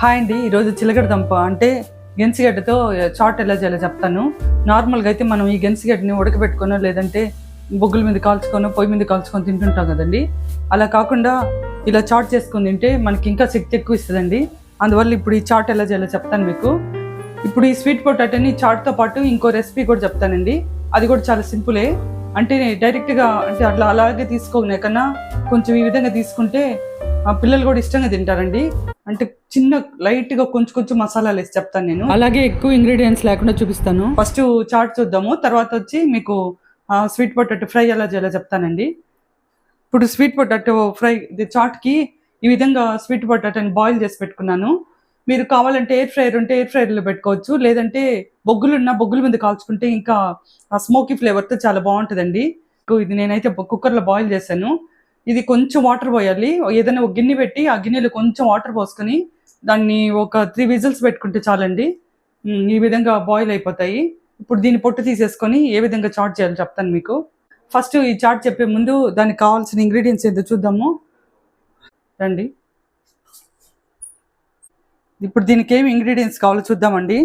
Hi అండి ఈరోజు చిలకడ దంప. అంటే గెన్సిగడ్డతో చాట్ ఎలా చేయాలో చెప్తాను. నార్మల్గా అయితే మనం ఈ గెన్సిగడ్డని ఉడకబెట్టుకోనో లేదంటే బొగ్గుల మీద కాల్చుకోనో పొయ్యి మీద కాల్చుకొని తింటుంటాం కదండి. అలా కాకుండా ఇలా చాట్ చేసుకొని తింటే మనకి ఇంకా శక్తి ఎక్కువ ఇస్తుందండి. అందువల్ల ఇప్పుడు ఈ చాట్ ఎలా చేయాలో చెప్తాను మీకు. ఇప్పుడు ఈ స్వీట్ పొటాటోని చాట్తో పాటు ఇంకో రెసిపీ కూడా చెప్తానండి. అది కూడా చాలా సింపులే. అంటే డైరెక్ట్గా అంటే అట్లా అలాగే తీసుకోనే కన్నా కొంచెం ఈ విధంగా తీసుకుంటే పిల్లలు కూడా ఇష్టంగా తింటారండి. అంటే చిన్న లైట్గా కొంచెం కొంచెం మసాలాలు వేసి చెప్తాను నేను. అలాగే ఎక్కువ ఇంగ్రీడియంట్స్ లేకుండా చూపిస్తాను. ఫస్ట్ చాట్ చూద్దాము తర్వాత వచ్చి మీకు స్వీట్ పొటాటో ఫ్రై ఎలా చేయాలో చెప్తానండి. ఇప్పుడు స్వీట్ పొటాటో ఫ్రై ఇది చాట్కి ఈ విధంగా స్వీట్ పొటాటోని బాయిల్ చేసి పెట్టుకున్నాను. మీరు కావాలంటే ఎయిర్ ఫ్రైయర్ ఉంటే ఎయిర్ ఫ్రైయర్లో పెట్టుకోవచ్చు లేదంటే బొగ్గులు ఉన్న బొగ్గుల మీద కాల్చుకుంటే ఇంకా ఆ స్మోకీ ఫ్లేవర్తో చాలా బాగుంటుందండి. ఇది నేనైతే కుక్కర్లో బాయిల్ చేశాను. ఇది కొంచెం వాటర్ పోయాలి. ఏదైనా ఒక గిన్నె పెట్టి ఆ గిన్నెలో కొంచెం వాటర్ పోసుకొని దాన్ని ఒక త్రీ విజిల్స్ పెట్టుకుంటే చాలండి. ఈ విధంగా బాయిల్ అయిపోతాయి. ఇప్పుడు దీన్ని పొట్టు తీసేసుకొని ఏ విధంగా చాట్ చేయాలో చెప్తాను మీకు. ఫస్ట్ ఈ చాట్ చెప్పే ముందు దానికి కావాల్సిన ఇంగ్రీడియంట్స్ ఏదో చూద్దాము. రండి. ఇప్పుడు దీనికి ఏమి ఇంగ్రీడియంట్స్ కావాలో చూద్దామండి.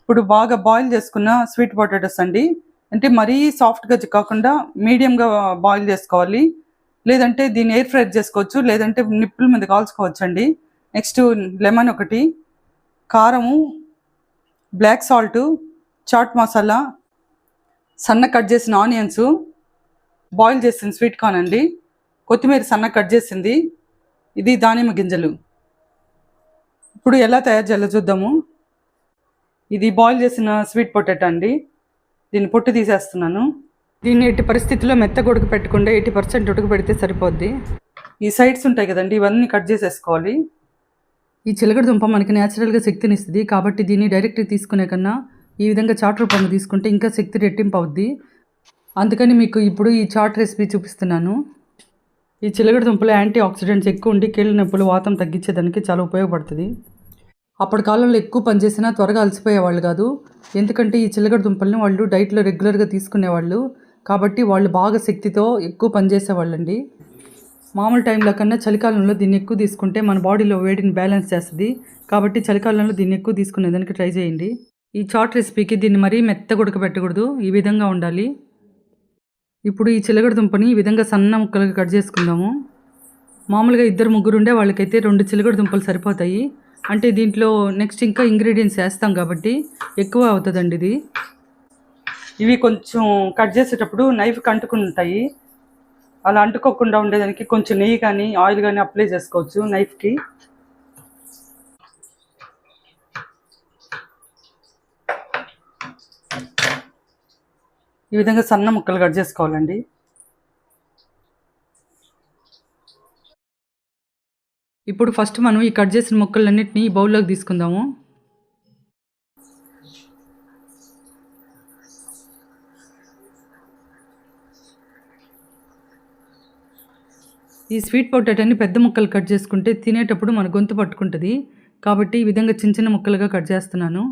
ఇప్పుడు బాగా బాయిల్ చేసుకున్న స్వీట్ పొటాటోస్ అండి. అంటే మరీ సాఫ్ట్గా కాకుండా మీడియంగా బాయిల్ చేసుకోవాలి. లేదంటే దీన్ని ఎయిర్ ఫ్రై చేసుకోవచ్చు లేదంటే నిప్పుల మీద కాల్చుకోవచ్చు అండి నెక్స్ట్ లెమన్ ఒకటి కారము బ్లాక్ సాల్ట్ చాట్ మసాలా సన్న కట్ చేసిన ఆనియన్స్ బాయిల్ చేసిన స్వీట్ కార్న్ అండి. కొత్తిమీర సన్న కట్ చేసింది. ఇది దానిమ్మ గింజలు. ఇప్పుడు ఎలా తయారు చేయాలో చూద్దాము. ఇది బాయిల్ చేసిన స్వీట్ పొటాటో అండి. దీన్ని పొట్టు తీసేస్తున్నాను. దీన్ని ఎట్టి పరిస్థితుల్లో మెత్తగా ఉడక పెట్టకుండా ఎయిటీ పర్సెంట్ ఉడక పెడితే సరిపోద్ది. ఈ సైడ్స్ ఉంటాయి కదండి ఇవన్నీ కట్ చేసేసుకోవాలి. ఈ చిలకడ దుంప మనకి న్యాచురల్గా శక్తిని ఇస్తుంది కాబట్టి దీన్ని డైరెక్ట్గా తీసుకునే కన్నా ఈ విధంగా చాట్ రూపంలో తీసుకుంటే ఇంకా శక్తి రెట్టింపు అవుద్ది. అందుకని మీకు ఇప్పుడు ఈ చాట్ రెసిపీ చూపిస్తున్నాను. ఈ చిలకడ దుంపలో యాంటీ ఆక్సిడెంట్స్ ఎక్కువ ఉండి కీళ్ళ నొప్పులు వాతం తగ్గించేదానికి చాలా ఉపయోగపడుతుంది. అప్పటి కాలంలో ఎక్కువ పనిచేసినా త్వరగా అలసిపోయేవాళ్ళు కాదు. ఎందుకంటే ఈ చిలకడ దుంపల్ని వాళ్ళు డైట్లో రెగ్యులర్గా తీసుకునేవాళ్ళు. కాబట్టి వాళ్ళు బాగా శక్తితో ఎక్కువ పనిచేసేవాళ్ళండి. మామూలు టైంలో కన్నా చలికాలంలో దీన్ని ఎక్కువ తీసుకుంటే మన బాడీలో వేడిని బ్యాలెన్స్ చేస్తుంది. కాబట్టి చలికాలంలో దీన్ని ఎక్కువ తీసుకునేదానికి ట్రై చేయండి. ఈ చాట్ రెసిపీకి దీన్ని మరీ మెత్తగా ఉడకబెట్టకూడదు. ఈ విధంగా ఉండాలి. ఇప్పుడు ఈ చిలకడ దుంపని ఈ విధంగా సన్న ముక్కలుగా కట్ చేసుకుందాము. మామూలుగా ఇద్దరు ముగ్గురు ఉండే వాళ్ళకైతే రెండు చిలగడ దుంపలు సరిపోతాయి. అంటే దీంట్లో నెక్స్ట్ ఇంకా ఇంగ్రీడియంట్స్ వేస్తాం కాబట్టి ఎక్కువ అవుతుందండి ఇది. ఇవి కొంచెం కట్ చేసేటప్పుడు నైఫ్కి అంటుకుని ఉంటాయి అలా అంటుకోకుండా ఉండేదానికి కొంచెం నెయ్యి కానీ ఆయిల్ కానీ అప్లై చేసుకోవచ్చు నైఫ్కి. ఈ విధంగా సన్న ముక్కలు కట్ చేసుకోవాలండి. ఇప్పుడు ఫస్ట్ మనం ఈ కట్ చేసిన ముక్కలన్నింటినీ ఈ బౌల్లోకి తీసుకుందాము. ఈ స్వీట్ పొటాటోని పెద్ద ముక్కలు కట్ చేసుకుంటే తినేటప్పుడు మన గొంతు పట్టుకుంటుంది. కాబట్టి ఈ విధంగా చిన్న చిన్న ముక్కలుగా కట్ చేస్తున్నాను.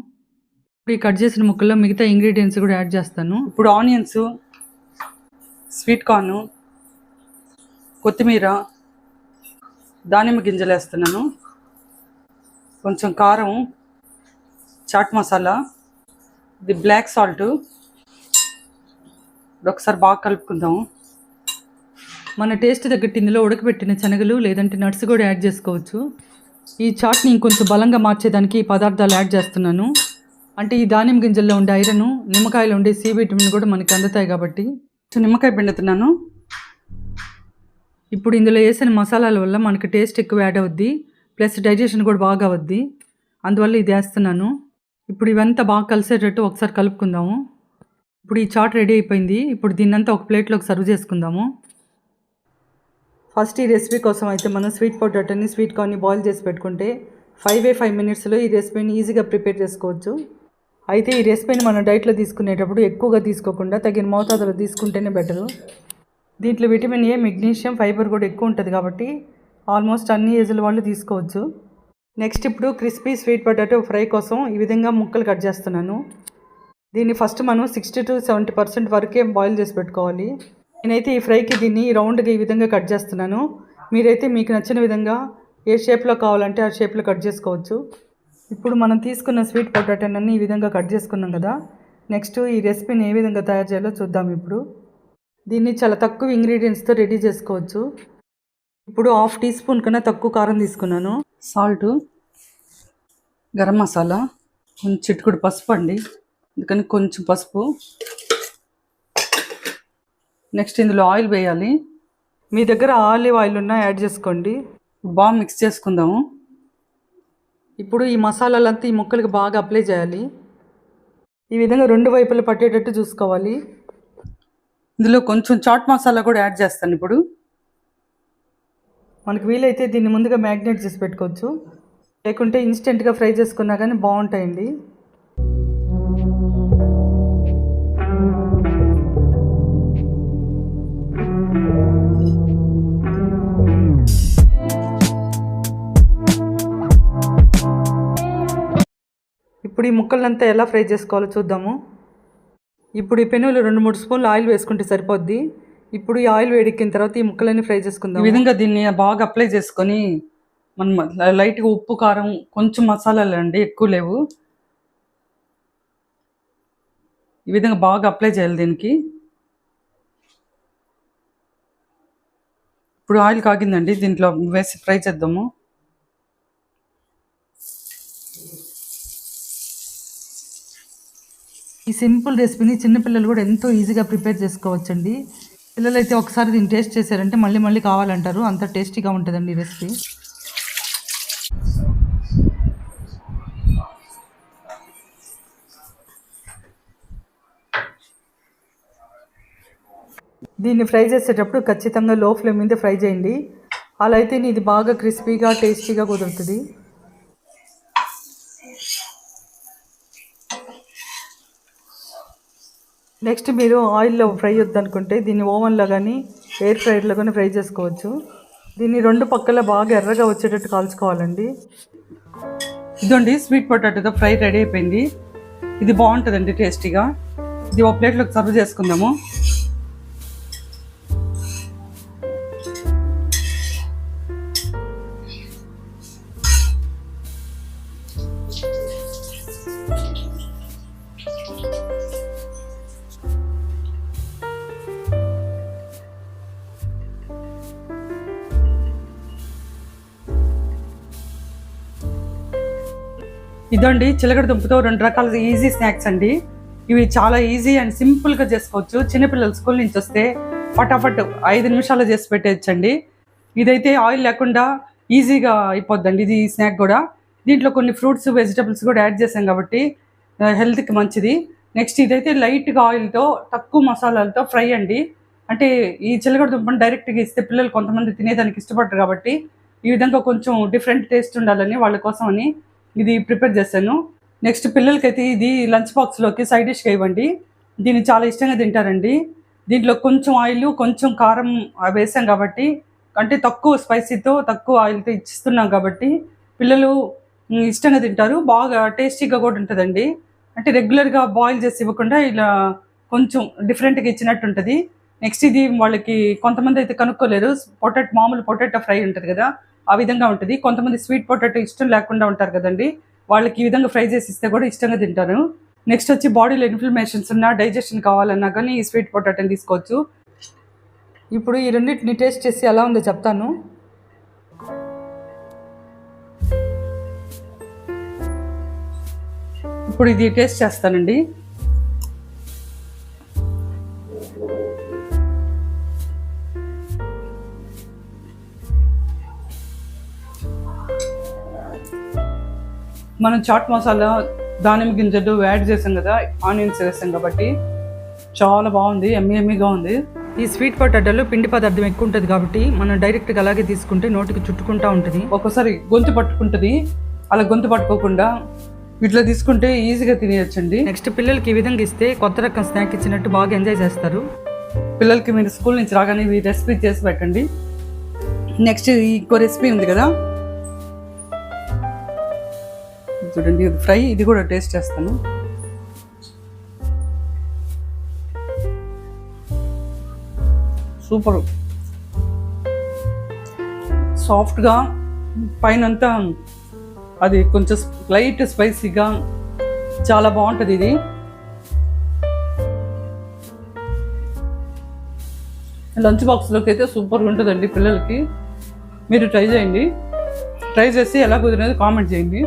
ఇప్పుడు ఈ కట్ చేసిన ముక్కల్లో మిగతా ఇంగ్రీడియంట్స్ కూడా యాడ్ చేస్తాను. ఇప్పుడు ఆనియన్స్ స్వీట్ కార్ను కొత్తిమీర దానిమ్మ గింజలు వేస్తున్నాను కొంచెం కారం చాట్ మసాలా ఇది బ్లాక్ సాల్ట్. ఒకసారి బాగా కలుపుకుందాము మన టేస్ట్ తగ్గట్టు ఇందులో ఉడకబెట్టిన శనగలు లేదంటే నట్స్ కూడా యాడ్ చేసుకోవచ్చు. ఈ చాట్ని ఇంకొంచెం బలంగా మార్చేదానికి ఈ పదార్థాలు యాడ్ చేస్తున్నాను. అంటే ఈ దానిమ్మ గింజల్లో ఉండే ఐరన్ నిమ్మకాయలో ఉండే సి విటమిన్ కూడా మనకి అందుతాయి కాబట్టి నిమ్మకాయ పిండుతున్నాను. ఇప్పుడు ఇందులో వేసిన మసాలాల వల్ల మనకి టేస్ట్ ఎక్కువ యాడ్ అవుద్ది ప్లస్ డైజెషన్ కూడా బాగా అవుద్ది. అందువల్ల ఇది వేస్తున్నాను. ఇప్పుడు ఇవంతా బాగా కలిసేటట్టు ఒకసారి కలుపుకుందాము. ఇప్పుడు ఈ చాట్ రెడీ అయిపోయింది. ఇప్పుడు దీన్నంతా ఒక ప్లేట్లోకి సర్వ్ చేసుకుందాము. ఫస్ట్ ఈ రెసిపీ కోసం అయితే మనం స్వీట్ పొటాటోని స్వీట్ కార్న్ని బాయిల్ చేసి పెట్టుకుంటే ఫైవ్ ఏ ఫైవ్ మినిట్స్లో ఈ రెసిపీని ఈజీగా ప్రిపేర్ చేసుకోవచ్చు. అయితే ఈ రెసిపీని మనం డైట్లో తీసుకునేటప్పుడు ఎక్కువగా తీసుకోకుండా తగిన మోతాదులో తీసుకుంటేనే బెటరు. దీంట్లో విటమిన్ ఏ మెగ్నీషియం ఫైబర్ కూడా ఎక్కువ ఉంటుంది కాబట్టి ఆల్మోస్ట్ అన్ని ఏజ్ల వాళ్ళు తీసుకోవచ్చు. నెక్స్ట్ ఇప్పుడు క్రిస్పీ స్వీట్ పొటాటో ఫ్రై కోసం ఈ విధంగా ముక్కలు కట్ చేస్తున్నాను. దీన్ని ఫస్ట్ మనం సిక్స్టీ టు సెవెంటీ పర్సెంట్ వరకే బాయిల్ చేసి పెట్టుకోవాలి. నేనైతే ఈ ఫ్రైకి దీన్ని రౌండ్గా ఈ విధంగా కట్ చేస్తున్నాను. మీరైతే మీకు నచ్చిన విధంగా ఏ షేప్లో కావాలంటే ఆ షేప్లో కట్ చేసుకోవచ్చు. ఇప్పుడు మనం తీసుకున్న స్వీట్ పొటాటోనన్నీ ఈ విధంగా కట్ చేసుకున్నాం కదా. నెక్స్ట్ ఈ రెసిపీని ఏ విధంగా తయారు చేయాలో చూద్దాం ఇప్పుడు. దీన్ని చాలా తక్కువ ఇంగ్రీడియంట్స్తో రెడీ చేసుకోవచ్చు. ఇప్పుడు హాఫ్ టీ స్పూన్ కన్నా తక్కువ కారం తీసుకున్నాను. సాల్ట్ గరం మసాలా కొంచెం చిట్టుకుడు పసుపు అండి. అందుకని కొంచెం పసుపు నెక్స్ట్ ఇందులో ఆయిల్ వేయాలి. మీ దగ్గర ఆలివ్ ఆయిల్ ఉన్నా యాడ్ చేసుకోండి. బాగా మిక్స్ చేసుకుందాము. ఇప్పుడు ఈ మసాలాలంతా ఈ ముక్కలకి బాగా అప్లై చేయాలి. ఈ విధంగా రెండు వైపులు పట్టేటట్టు చూసుకోవాలి. ఇందులో కొంచెం చాట్ మసాలా కూడా యాడ్ చేస్తాను ఇప్పుడు. మనకు వీలైతే దీన్ని ముందుగా మ్యాగ్నేట్ చేసి పెట్టుకోవచ్చు. లేకుంటే ఇన్స్టెంట్గా ఫ్రై చేసుకున్నా కానీ బాగుంటాయండి. ఇప్పుడు ఈ ముక్కలంతా ఎలా ఫ్రై చేసుకోవాలో చూద్దాము. ఇప్పుడు ఈ పెనులు రెండు మూడు స్పూన్లు ఆయిల్ వేసుకుంటే సరిపోద్ది. ఇప్పుడు ఈ ఆయిల్ వేడెక్కిన తర్వాత ఈ ముక్కలన్నీ ఫ్రై చేసుకుందాం ఈ విధంగా దీన్ని బాగా అప్లై చేసుకొని మనం లైట్గా ఉప్పు కారం కొంచెం మసాలాలు అండి ఎక్కువ లేవు. ఈ విధంగా బాగా అప్లై చేయాలి దీనికి. ఇప్పుడు ఆయిల్ కాగిందండి దీంట్లో వేసి ఫ్రై చేద్దాము. ఈ సింపుల్ రెసిపీని చిన్నపిల్లలు కూడా ఎంతో ఈజీగా ప్రిపేర్ చేసుకోవచ్చండి. పిల్లలు అయితే ఒకసారి దీన్ని టేస్ట్ చేశారంటే మళ్ళీ మళ్ళీ కావాలంటారు. అంత టేస్టీగా ఉంటుందండి ఈ రెసిపీ. దీన్ని ఫ్రై చేసేటప్పుడు ఖచ్చితంగా లో ఫ్లేమ్ మీద ఫ్రై చేయండి. అలా అయితే ఇది బాగా క్రిస్పీగా టేస్టీగా కుదురుతుంది. నెక్స్ట్ మీరు ఆయిల్లో ఫ్రై వద్దనుకుంటే దీన్ని ఓవెన్లో కానీ ఎయిర్ ఫ్రైర్లో కానీ ఫ్రై చేసుకోవచ్చు. దీన్ని రెండు పక్కల బాగా ఎర్రగా వచ్చేటట్టు కాల్చుకోవాలండి. ఇదండి స్వీట్ పొటాటోతో ఫ్రై రెడీ అయిపోయింది. ఇది బాగుంటుందండి టేస్టీగా. ఇది ఒక ప్లేట్లోకి సర్వ్ చేసుకుందాము. ఇదండి చిలకడ దుంపతో రెండు రకాల ఈజీ స్నాక్స్ అండి. ఇవి చాలా ఈజీ అండ్ సింపుల్గా చేసుకోవచ్చు. చిన్నపిల్లలు స్కూల్ నుంచి వస్తే ఫటాఫట్ ఐదు నిమిషాలు చేసి పెట్టేయచ్చండి. ఇదైతే ఆయిల్ లేకుండా ఈజీగా అయిపోద్దండి ఇది స్నాక్ కూడా. దీంట్లో కొన్ని ఫ్రూట్స్ వెజిటబుల్స్ కూడా యాడ్ చేసాం కాబట్టి హెల్త్కి మంచిది. నెక్స్ట్ ఇదైతే లైట్గా ఆయిల్తో తక్కువ మసాలాలతో ఫ్రై అండి. అంటే ఈ చిలకడ దుంపను డైరెక్ట్గా ఇస్తే పిల్లలు కొంతమంది తినేదానికి ఇష్టపడరు కాబట్టి ఈ విధంగా కొంచెం డిఫరెంట్ టేస్ట్ ఉండాలని వాళ్ళ కోసం అని ఇది ప్రిపేర్ చేశాను నెక్స్ట్ పిల్లలకైతే ఇది లంచ్ బాక్స్లోకి సైడ్ డిష్గా ఇవ్వండి. దీన్ని చాలా ఇష్టంగా తింటారండి. దీంట్లో కొంచెం ఆయిల్ కొంచెం కారం వేసాం కాబట్టి అంటే తక్కువ స్పైసీతో తక్కువ ఆయిల్తో ఇచ్చిస్తున్నాం కాబట్టి పిల్లలు ఇష్టంగా తింటారు. బాగా టేస్టీగా కూడా ఉంటుందండి. అంటే రెగ్యులర్గా బాయిల్ చేసి ఇవ్వకుండా ఇలా కొంచెం డిఫరెంట్గా ఇచ్చినట్టు ఉంటుంది. నెక్స్ట్ ఇది వాళ్ళకి కొంతమంది అయితే కనుక్కోలేరు. పొటాటో మామూలు పొటాటో ఫ్రై ఉంటుంది కదా. ఆ విధంగా ఉంటుంది. కొంతమంది స్వీట్ పొటాటో ఇష్టం లేకుండా ఉంటారు కదండి. వాళ్ళకి ఈ విధంగా ఫ్రై చేసి ఇస్తే కూడా ఇష్టంగా తింటారు. నెక్స్ట్ వచ్చి బాడీలో ఇన్ఫ్లమేషన్స్ ఉన్నా డైజెషన్ కావాలన్నా కానీ ఈ స్వీట్ పొటాటోని తీసుకోవచ్చు. ఇప్పుడు ఈ రెండింటిని టేస్ట్ చేసి ఎలా ఉందో చెప్తాను. ఇప్పుడు ఇది టేస్ట్ చేస్తానండి. మనం చాట్ మసాలా దానిమ్మ గింజలు యాడ్ చేసాం కదా ఆనియన్స్ వేసాం కాబట్టి చాలా బాగుంది ఎమ్మి ఎమ్మిగా ఉంది. ఈ స్వీట్ పొటాటోలో పిండి పదార్థం ఎక్కువ ఉంటుంది కాబట్టి మనం డైరెక్ట్గా అలాగే తీసుకుంటే నోటికి చుట్టుకుంటా ఉంటుంది. ఒక్కోసారి గొంతు పట్టుకుంటుంది. అలా గొంతు పట్టుకోకుండా ఇట్లా తీసుకుంటే ఈజీగా తినేయచ్చండి. నెక్స్ట్ పిల్లలకి ఈ విధంగా ఇస్తే కొత్త రకం స్నాక్ ఇచ్చినట్టు బాగా ఎంజాయ్ చేస్తారు. పిల్లలకి మీరు స్కూల్ నుంచి రాగానే ఈ రెసిపీ చేసి పెట్టండి. నెక్స్ట్ ఇంకో రెసిపీ ఉంది కదా. చూడండి ఇది ఫ్రై ఇది కూడా టేస్ట్ చేస్తాను. సూపర్. సాఫ్ట్గా పైన అంతా అది కొంచెం లైట్ స్పైసీగా చాలా బాగుంటుంది ఇది. లంచ్ బాక్స్లోకి అయితే సూపర్గా ఉంటుందండి పిల్లలకి. మీరు ట్రై చేయండి. ట్రై చేసి ఎలా కుదిరినది కామెంట్ చేయండి.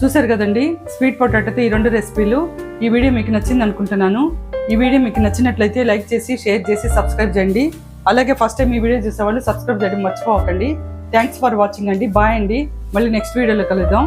చూసారు కదండి? స్వీట్ పొటాటోతో ఈ రెండు రెసిపీలు. ఈ వీడియో మీకు నచ్చింది అనుకుంటున్నాను. ఈ వీడియో మీకు నచ్చినట్లయితే లైక్ చేసి షేర్ చేసి సబ్స్క్రైబ్ చేయండి. అలాగే ఫస్ట్ టైం ఈ వీడియో చూసేవాళ్ళు సబ్స్క్రైబ్ చేయడం మర్చిపోకండి. థ్యాంక్స్ ఫర్ వాచింగ్ అండి. బాయ్ అండి. మళ్ళీ నెక్స్ట్ వీడియోలో కలుద్దాం.